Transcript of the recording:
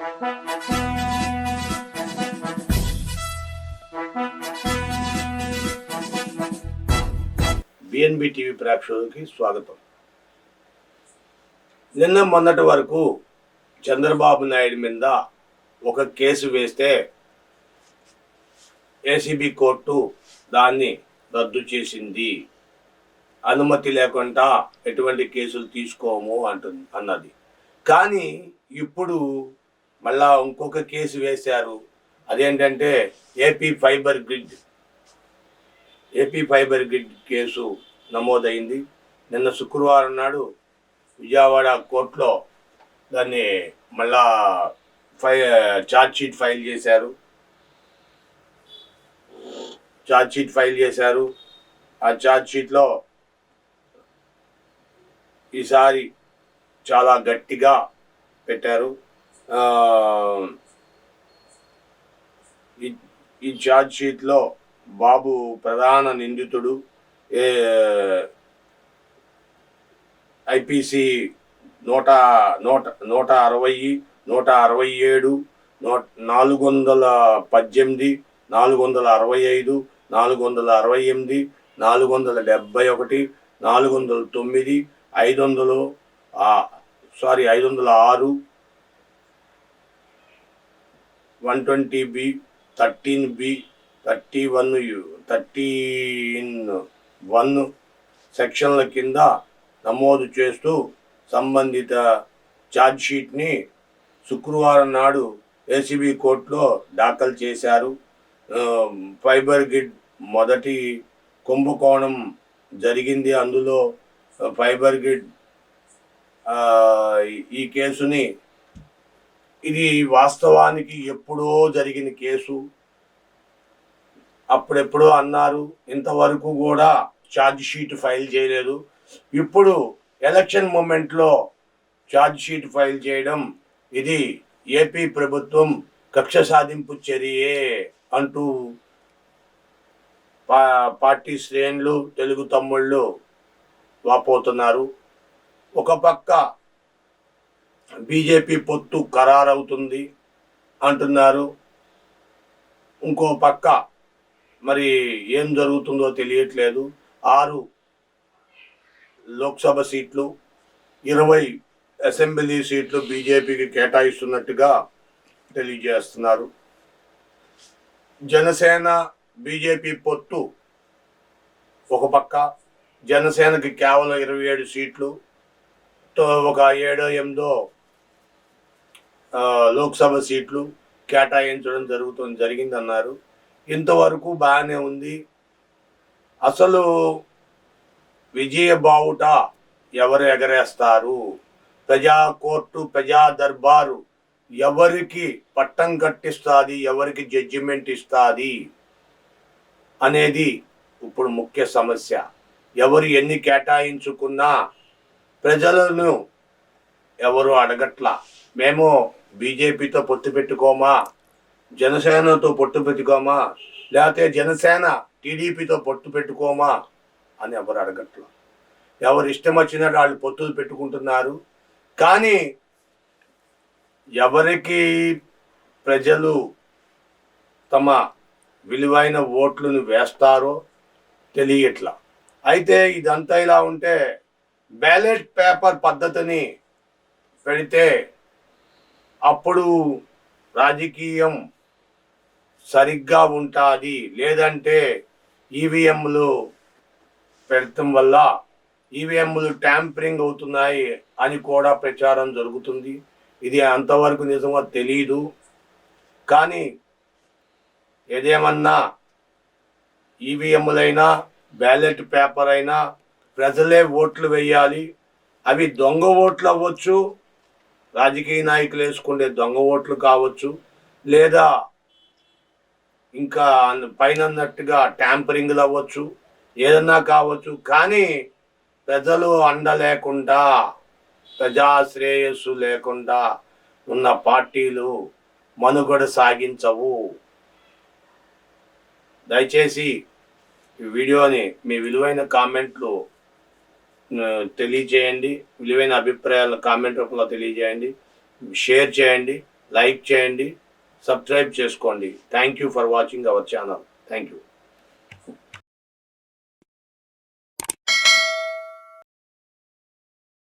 BNB TV ప్రేక్షకులకి స్వాగతం. నిన్న మొన్నటి వరకు చంద్రబాబు నాయుడు మీద ఒక కేసు వేస్తే ఏసీబీ కోర్టు దాన్ని రద్దు చేసింది. అనుమతి లేకుండా ఎటువంటి కేసులు తీసుకోము అంటుంది అన్నది. కానీ ఇప్పుడు మళ్ళా ఇంకొక కేసు వేశారు. అదేంటంటే AP fiber grid. AP fiber grid case నమోదైంది. నిన్న శుక్రవారం నాడు విజయవాడ కోర్టులో దాన్ని మళ్ళా ఫై ఛార్జ్ షీట్ ఫైల్ చేశారు. ఛార్జ్ షీట్ ఫైల్ చేశారు. ఆ ఛార్జ్ షీట్లో ఈసారి చాలా గట్టిగా పెట్టారు. ఈ- ఛార్జ్ షీట్లో బాబు ప్రధాన నిందితుడు ఏ ఐపీసీ నూట నూట నూట అరవై నూట అరవై ఏడు నూట నాలుగు వందల పద్దెనిమిది నాలుగు వందల అరవై ఐదు నాలుగు వందల అరవై ఎనిమిది నాలుగు వందల డెబ్బై ఒకటి నాలుగు వందల తొమ్మిది ఐదు వందలు సారీ ఐదు వందల ఆరు one twenty B thirteen B thirty one thirteen one సెక్షన్ల కింద నమోదు చేస్తూ సంబంధిత ఛార్జ్షీట్ని శుక్రవారం నాడు ఏసీబీ కోర్టులో దాఖలు చేశారు. ఫైబర్ గ్రిడ్ మొదటి కుంభకోణం జరిగింది. అందులో ఫైబర్ గ్రిడ్ ఈ కేసుని ఇది వాస్తవానికి ఎప్పుడో జరిగిన కేసు. అప్పుడెప్పుడో అన్నారు. ఇంతవరకు కూడా ఛార్జ్ షీట్ ఫైల్ చేయలేదు. ఇప్పుడు ఎలక్షన్ మూమెంట్లో ఛార్జ్ షీట్ ఫైల్ చేయడం ఇది ఏపీ ప్రభుత్వం కక్ష సాధింపు చర్యే అంటూ పా పార్టీ శ్రేణులు తెలుగు తమ్ముళ్ళు వాపోతున్నారు. ఒక పక్క బీజేపీ పొత్తు ఖరారవుతుంది అంటున్నారు. ఇంకో పక్క మరి ఏం జరుగుతుందో తెలియట్లేదు. ఆరు లోక్సభ సీట్లు ఇరవై అసెంబ్లీ సీట్లు బీజేపీకి కేటాయిస్తున్నట్టుగా తెలియజేస్తున్నారు. జనసేన బీజేపీ పొత్తు ఒక పక్క జనసేనకి కేవలం ఇరవై ఏడు సీట్లు తో ఒక ఏడో ఎనిమిదో లోక్సభ సీట్లు కేటాయించడం జరుగుతుంది జరిగిందన్నారు. ఇంతవరకు బాగానే ఉంది. అసలు విజయ బావుట ఎవరు ఎగరేస్తారు? ప్రజా కోర్టు ప్రజా దర్బారు ఎవరికి పట్టం కట్టిస్తుంది? ఎవరికి జడ్జిమెంట్ ఇస్తుంది? అనేది ఇప్పుడు ముఖ్య సమస్య. ఎవరు ఎన్ని కేటాయించుకున్నా ప్రజలను ఎవరు అడగట్లా? మేము బీజేపీతో పొత్తు పెట్టుకోమా? జనసేనతో పొట్టు పెట్టుకోమా? లేకపోతే జనసేన టీడీపీతో పొట్టు పెట్టుకోమా? అని ఎవరు అడగట్లు? ఎవరు ఇష్టం వచ్చినట్టు వాళ్ళు పొత్తులు పెట్టుకుంటున్నారు. కానీ ఎవరికి ప్రజలు తమ విలువైన ఓట్లను వేస్తారో తెలియట్లా. అయితే ఇదంతా ఇలా ఉంటే బ్యాలెట్ పేపర్ పద్ధతిని పెడితే అప్పుడు రాజకీయం సరిగ్గా ఉంటుంది. లేదంటే ఈవీఎంలు పెడతం వల్ల ఈవీఎంలు ట్యాంపరింగ్ అవుతున్నాయి అని కూడా ప్రచారం జరుగుతుంది. ఇది అంతవరకు నిజంగా తెలియదు కానీ ఏదేమన్నా ఈవీఎంలైనా బ్యాలెట్ పేపర్ అయినా ప్రజలే ఓట్లు వేయాలి. అవి దొంగ ఓట్లు అవ్వచ్చు రాజకీయ నాయకులు వేసుకునే దొంగ ఓట్లు కావచ్చు లేదా ఇంకా పైన అన్నట్టుగా ట్యాంపరింగ్లు అవ్వచ్చు ఏదన్నా కావచ్చు కానీ ప్రజలు అండ లేకుండా ప్రజాశ్రేయస్సు లేకుండా ఉన్న పార్టీలు మనుగడ సాగించవు. దయచేసి ఈ వీడియోని మీ విలువైన కామెంట్లు తెలియజేయండి. విలువైన అభిప్రాయాలను కామెంట్ రూపంలో తెలియజేయండి. షేర్ చేయండి. లైక్ చేయండి. సబ్స్క్రైబ్ చేసుకోండి. Thank you for watching our channel thank you